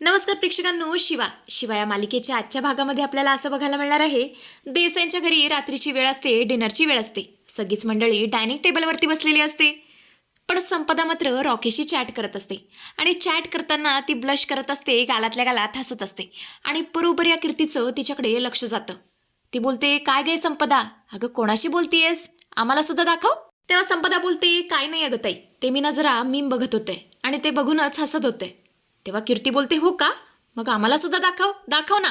नमस्कार प्रेक्षकांनो शिवा. शिवा या मालिकेच्या आजच्या भागामध्ये आपल्याला असं बघायला मिळणार आहे देसाईंच्या घरी रात्रीची वेळ असते डिनरची वेळ असते. सगळीच मंडळी डायनिंग टेबलवरती बसलेली असते. पण संपदा मात्र रॉकीशी चॅट करत असते. आणि चॅट करताना ती ब्लश करत असते गालातल्या गालात हसत असते. आणि बरोबर या कीर्तीचं तिच्याकडे लक्ष जातं. ती बोलते काय गे संपदा? अगं कोणाशी बोलतीयस? आम्हाला सुद्धा दाखव. तेव्हा संपदा बोलते काय नाही अगं ताई. ते मी ना जरा मीम बघत होते आणि ते बघूनच हसत होते. तेव्हा कीर्ती बोलते हो का? मग आम्हाला सुद्धा दाखव दाखव ना.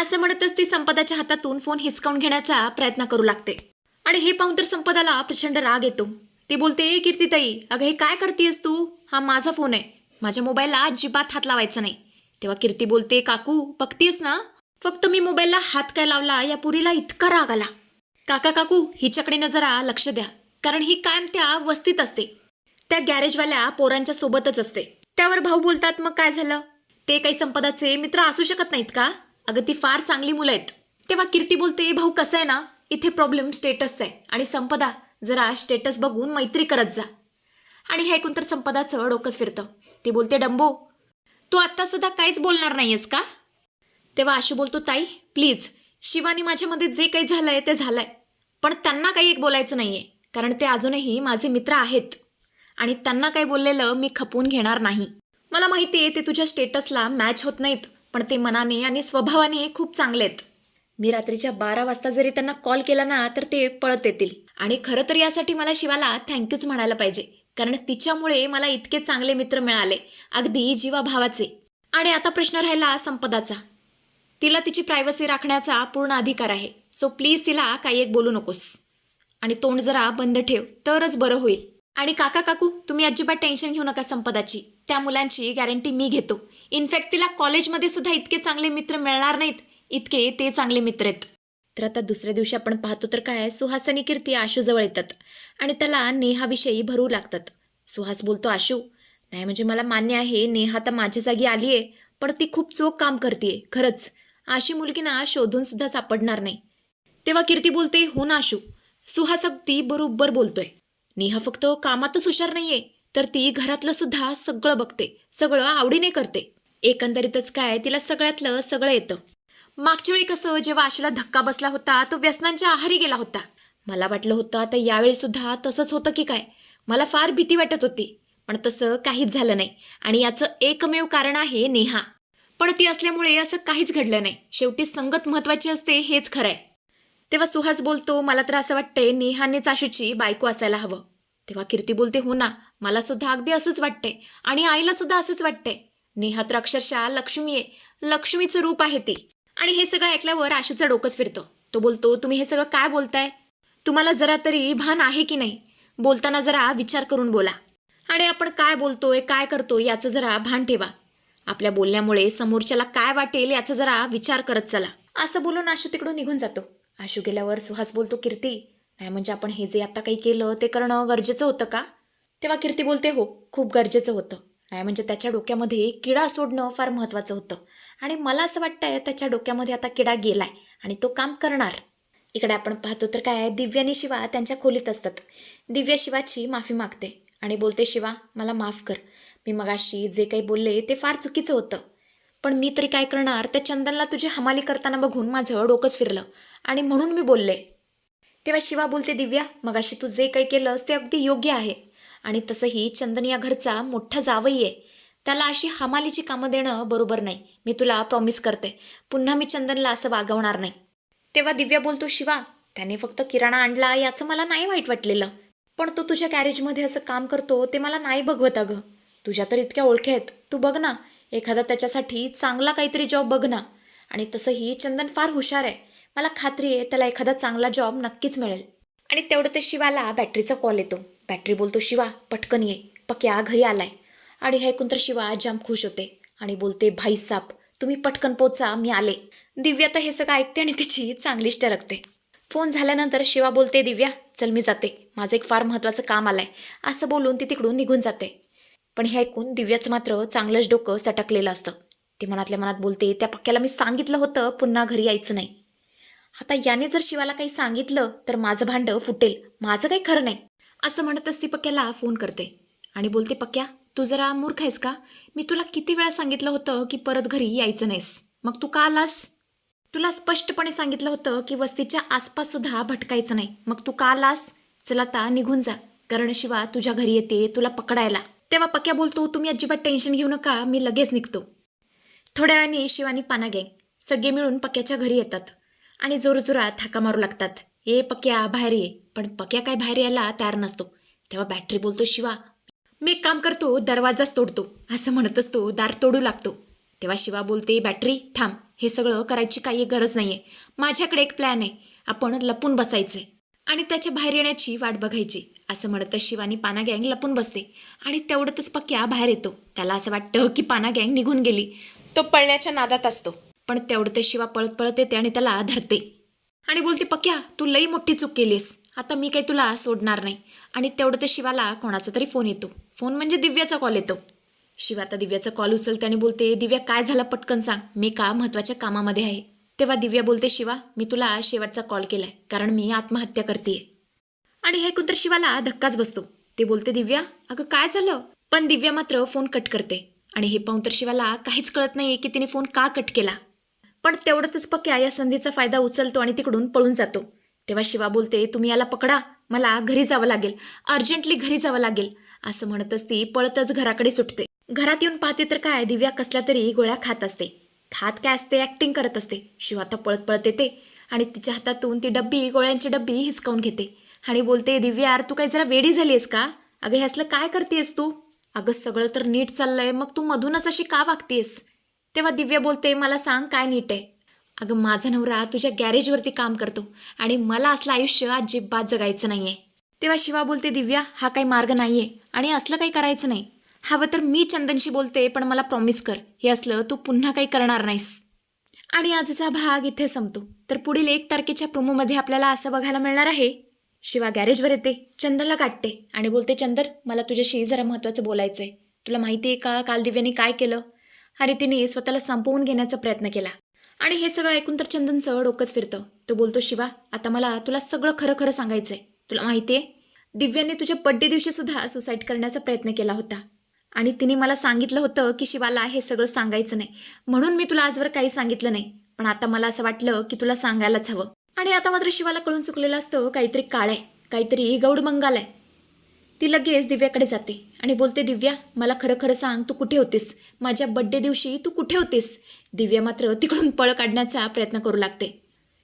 असं म्हणतच ती संपदाच्या हातातून फोन हिसकावून घेण्याचा प्रयत्न करू लागते. आणि हे पाहून तर संपदाला प्रचंड राग येतो. ती बोलते "ए, कीर्तीताई अगं हे काय करतेस तू? हा माझा फोन आहे. माझ्या मोबाईलला अजिबात हात लावायचा नाही. तेव्हा कीर्ती बोलते काकू बघतीयस ना? फक्त मी मोबाईलला हात काय लावला या पुरीला इतका राग आला. काका काकू हिच्याकडे नजरा जरा लक्ष द्या. कारण ही कायम त्या वस्तीत असते. त्या गॅरेजवाल्या पोरांच्या सोबतच असते. त्यावर भाऊ बोलतात मग काय झालं? ते काही संपदाचे मित्र असू शकत नाहीत का? अगं ती फार चांगली मुलं आहेत. तेव्हा कीर्ती बोलते भाऊ कसं आहे ना? इथे प्रॉब्लेम स्टेटस आहे. आणि संपदा जरा स्टेटस बघून मैत्री करत जा. आणि हे ऐकून तर संपदाचं डोकंच फिरतं. ती बोलते डंबो तू आत्तासुद्धा काहीच बोलणार नाहीयेस का? तेव्हा आशू बोलतो ताई प्लीज शिवानी माझ्यामध्ये जे काही झालं आहे ते झालं आहे पण त्यांना काही एक बोलायचं नाही आहे कारण ते अजूनही माझे मित्र आहेत. आणि त्यांना काही बोललेलं मी खपवून घेणार नाही. मला माहिती आहे ते तुझ्या स्टेटसला मॅच होत नाहीत पण ते मनाने आणि स्वभावाने खूप चांगले आहेत मी रात्रीच्या बारा वाजता जरी त्यांना कॉल केला ना तर ते पळत येतील. आणि खरं तर यासाठी मला शिवाला थँक्यूच म्हणायला पाहिजे कारण तिच्यामुळे मला इतके चांगले मित्र मिळाले अगदी जीवा भावाचे आणि आता प्रश्न राहिला संपदाचा. तिला तिची प्रायव्हसी राखण्याचा पूर्ण अधिकार आहे सो प्लीज तिला काही एक बोलू नकोस. आणि तोंड जरा बंद ठेव तरच बरं होईल. आणि काका काकू तुम्ही अजिबात टेन्शन घेऊ नका संपदाची. त्या मुलांची गॅरंटी मी घेतो. इनफॅक्ट तिला कॉलेजमध्ये सुद्धा इतके चांगले मित्र मिळणार नाहीत. इतके ते चांगले मित्र आहेत. तर आता दुसऱ्या दिवशी आपण पाहतो तर काय सुहास आणि कीर्ती आशूजवळ येतात. आणि त्याला नेहाविषयी भरू लागतात. सुहास बोलतो आशू नाही म्हणजे मला मान्य आहे नेहा तर माझ्या जागी आली आहे पण ती खूप चोख काम करते खरंच. अशी मुलगी ना शोधून सुद्धा सापडणार नाही. तेव्हा कीर्ती बोलते हो ना आशू. सुहास अगदी बरोबर बोलतोय. नेहा फक्त कामातच हुशार नाहीये तर ती घरातलं सुद्धा सगळं बघते सगळं आवडीने करते. एकंदरीतच काय तिला सगळ्यातलं सगळं येतं. मागच्या वेळी कसं जेव्हा आशूला धक्का बसला होता तो व्यसनांच्या आहारी गेला होता. मला वाटलं होतं आता यावेळी सुद्धा तसंच होतं की काय? मला फार भीती वाटत होती पण तसं काहीच झालं नाही आणि याचं एकमेव कारण आहे नेहा. पण ती असल्यामुळे असं काहीच घडलं नाही. शेवटी संगत महत्वाची असते हेच खरं आहे तेव्हा सुहास बोलतो मला तर असं वाटतंय नेहानेच आशूची बायको असायला हवं. तेव्हा कीर्ती बोलते हो ना मला सुद्धा अगदी असंच वाटतंय आणि आईला सुद्धा असंच वाटतंय. नेहा तर अक्षरशः लक्ष्मी आहे लक्ष्मीचं रूप आहे ती. आणि हे सगळं ऐकल्यावर आशूचं डोकंच फिरतो. तो बोलतो तुम्ही हे सगळं काय बोलताय? तुम्हाला जरा तरी भान आहे की नाही? बोलताना जरा विचार करून बोला. आणि आपण काय बोलतोय काय करतोय याचं जरा भान ठेवा. आपल्या बोलण्यामुळे समोरच्याला काय वाटेल याचा जरा विचार करत चला. असं बोलून आशू तिकडून निघून जातो. आशू गेल्यावर सुहास बोलतो कीर्ती नाही म्हणजे आपण हे जे आता काही केलं ते करणं गरजेचं होतं का? तेव्हा कीर्ती बोलते हो खूप गरजेचं होतं. नाही म्हणजे त्याच्या डोक्यामध्ये किडा सोडणं फार महत्त्वाचं होतं. आणि मला असं वाटतंय त्याच्या डोक्यामध्ये आता किडा गेलाय आणि तो काम करणार. इकडे आपण पाहतो तर काय दिव्या आणि शिवा त्यांच्या खोलीत असतात. दिव्या शिवाची माफी मागते आणि बोलते शिवा मला माफ कर. मी मगाशी जे काही बोलले ते फार चुकीचं होतं. पण मी तरी काय करणार? त्या चंदनला तुझी हमाली करताना बघून माझं डोकंच फिरलं. आणि म्हणून मी बोलले. तेव्हा शिवा बोलते दिव्या मगाशी तू जे काही केलंस ते अगदी योग्य आहे. आणि तसंही चंदन या घरचा मोठा जावई आहे. त्याला अशी हमालीची कामं देणं बरोबर नाही. मी तुला प्रॉमिस करते. पुन्हा मी चंदनला असं वागवणार नाही. तेव्हा दिव्या बोलतो शिवा त्याने फक्त किराणा आणला याचं मला नाही वाईट वाटलेलं. पण तो तुझ्या कॅरेजमध्ये असं काम करतो ते मला नाही बघवत अगं. तुझ्या तर इतक्या ओळख्या आहेत. तू बघ ना एखादा त्याच्यासाठी चांगला काहीतरी जॉब बघ ना. आणि तसंही चंदन फार हुशार आहे. मला खात्री आहे त्याला एखादा चांगला जॉब नक्कीच मिळेल. आणि तेवढं ते शिवाला बॅटरीचा कॉल येतो. बॅटरी बोलतो शिवा पटकन ये. पक्या घरी आलाय. आणि हे ऐकून तर शिवा जाम खुश होते आणि बोलते भाई साप तुम्ही पटकन पोचा मी आले. दिव्या तर हे सगळं ऐकते आणि तिची चांगलीच टरकते. फोन झाल्यानंतर शिवा बोलते दिव्या चल मी जाते. माझं एक फार महत्त्वाचं काम आलंय. असं बोलून ती तिकडून निघून जाते. पण हे ऐकून दिव्याचं मात्र चांगलंच डोकं सटकलेलं असतं. ती मनातल्या मनात बोलते त्या पक्क्याला मी सांगितलं होतं पुन्हा घरी यायचं नाही. आता याने जर शिवाला काही सांगितलं तर माझं भांडं फुटेल. माझं काही खरं नाही. असं म्हणतच ती पक्क्याला फोन करते. आणि बोलते पक्क्या तू जरा मूर्ख आहेस का? मी तुला किती वेळा सांगितलं होतं की परत घरी यायचं नाहीस. मग तू का आलास? तुला स्पष्टपणे सांगितलं होतं की वस्तीच्या आसपास सुद्धा भटकायचं नाही. मग तू का आलास? चल आता निघून जा. कारण शिवा तुझ्या घरी येते तुला पकडायला. तेव्हा पक्क्या बोलतो तुम्ही अजिबात टेन्शन घेऊ नका मी लगेच निघतो. थोड्या वेळाने शिवानी पाना गँग. सगळे मिळून पक्क्याच्या घरी येतात. आणि जोरजोरात हाका मारू लागतात. ए पक्या बाहेर ये. पण पक्या काय बाहेर यायला तयार नसतो. तेव्हा बॅटरी बोलतो शिवा मी एक काम करतो दरवाजाच तोडतो. असं म्हणतच तो दार तोडू लागतो. तेव्हा शिवा बोलते बॅटरी थांब हे सगळं करायची काही गरज नाही आहे माझ्याकडे एक प्लॅन आहे. आपण लपून बसायचंय. आणि त्याच्या बाहेर येण्याची वाट बघायची. असं म्हणतच शिवानी पाना गँग लपून बसते. आणि तेवढ्यातच पक्या बाहेर येतो. त्याला असं वाटतं की पाना गँग निघून गेली. तो पळण्याच्या नादात असतो. पण तेवढं शिवा पळत पळत येते आणि त्याला धरते आणि बोलते पक्या तू लई मोठी चूक केलीस आता मी काही तुला सोडणार नाही. आणि तेवढं ते शिवाला कोणाचा तरी फोन येतो. फोन म्हणजे दिव्याचा कॉल येतो. शिवा आता दिव्याचा कॉल उचलते आणि बोलते दिव्या काय झालं पटकन सांग. मी का महत्त्वाच्या कामामध्ये आहे? तेव्हा दिव्या बोलते शिवा मी तुला शेवटचा कॉल केलाय कारण मी आत्महत्या करते आणि हे ऐकून तर शिवाला धक्काच बसतो. ते बोलते दिव्या अगं काय झालं? पण दिव्या मात्र फोन कट करते. आणि हे पाहून तर शिवाला काहीच कळत नाही की तिने फोन का कट केला. पण तेवढंच पक्या या संधीचा फायदा उचलतो आणि तिकडून पळून जातो. तेव्हा शिवा बोलते तुम्ही याला पकडा मला घरी जावं लागेल अर्जंटली घरी जावं लागेल असं म्हणतच ती पळतच घराकडे सुटते. घरात येऊन पाहते तर काय दिव्या कसल्या तरी गोळ्या खात असते. खात काय असते ॲक्टिंग करत असते. शिवा आता पळत पळत येते आणि तिच्या हातातून ती डब्बी गोळ्यांची डब्बी हिसकावून घेते. आणि बोलते दिव्या तू काही जरा वेडी झाली आहेस का? अगं ह्यासलं काय करतेस तू? अगं सगळं तर नीट चाललंय मग तू मधूनच अशी का वागतेस तेव्हा दिव्या बोलते मला सांग काय नीट आहे. अगं माझा नवरा तुझ्या गॅरेजवरती काम करतो आणि मला असलं आयुष्य अजिबात जगायचं नाही आहे तेव्हा शिवा बोलते दिव्या हा काही मार्ग नाही आहे आणि असलं काही करायचं नाही. हवं तर मी चंदनशी बोलते पण मला प्रॉमिस कर हे असलं तू पुन्हा काही करणार नाहीस. आणि आजचा भाग इथे संपतो. तर पुढील एक तारखेच्या प्रोमोमध्ये आपल्याला असं बघायला मिळणार आहे. शिवा गॅरेजवर येते चंदनला काटते आणि बोलते चंदर मला तुझ्याशी जरा महत्त्वाचं बोलायचं आहे तुला माहिती आहे का काल दिव्याने काय केलं? आणि तिने स्वतःला संपवून घेण्याचा प्रयत्न केला. आणि हे सगळं ऐकून तर चंदनचं डोकंच फिरतं. तो बोलतो शिवा आता मला तुला सगळं खरं खरं सांगायचंय. तुला माहिती आहे दिव्याने तुझ्या बड्डे दिवशी सुद्धा सुसाईड करण्याचा प्रयत्न केला होता. आणि तिने मला सांगितलं होतं की शिवाला हे सगळं सांगायचं नाही. म्हणून मी तुला आजवर काही सांगितलं नाही. पण आता मला असं वाटलं की तुला सांगायलाच हवं. आणि आता मात्र शिवाला कळून चुकलेलं असतं काहीतरी काळ आहे. काहीतरी गौडमंगाल आहे. ती लगेच दिव्याकडे जाते आणि बोलते दिव्या मला खरं खरं सांग तू कुठे होतीस? माझ्या बड्डे दिवशी तू कुठे होतीस? दिव्या मात्र तिकडून पळ काढण्याचा प्रयत्न करू लागते.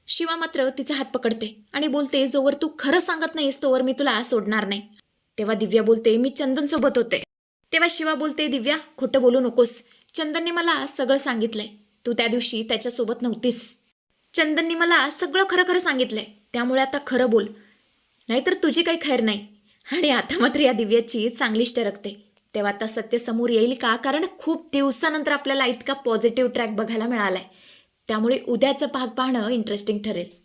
शिवा मात्र तिचा हात पकडते आणि बोलते जोवर तू खरं सांगत नाहीस तोवर मी तुला सोडणार नाही. तेव्हा दिव्या बोलते मी चंदनसोबत होते. तेव्हा शिवा बोलते दिव्या खोटं बोलू नकोस. चंदनने मला सगळं सांगितलंय. तू त्या दिवशी त्याच्यासोबत नव्हतीस. चंदनने मला सगळं खरं खरं सांगितलंय. त्यामुळे आता खरं बोल. नाहीतर तुझी काही खैर नाही. आणि आता मात्र या दिव्याची चांगलीच टरकते तेव्हा आता सत्य समोर येईल का? कारण खूप दिवसानंतर आपल्याला इतका पॉझिटिव्ह ट्रॅक बघायला मिळालाय. त्यामुळे उद्याचं भाग पाहणं इंटरेस्टिंग ठरेल.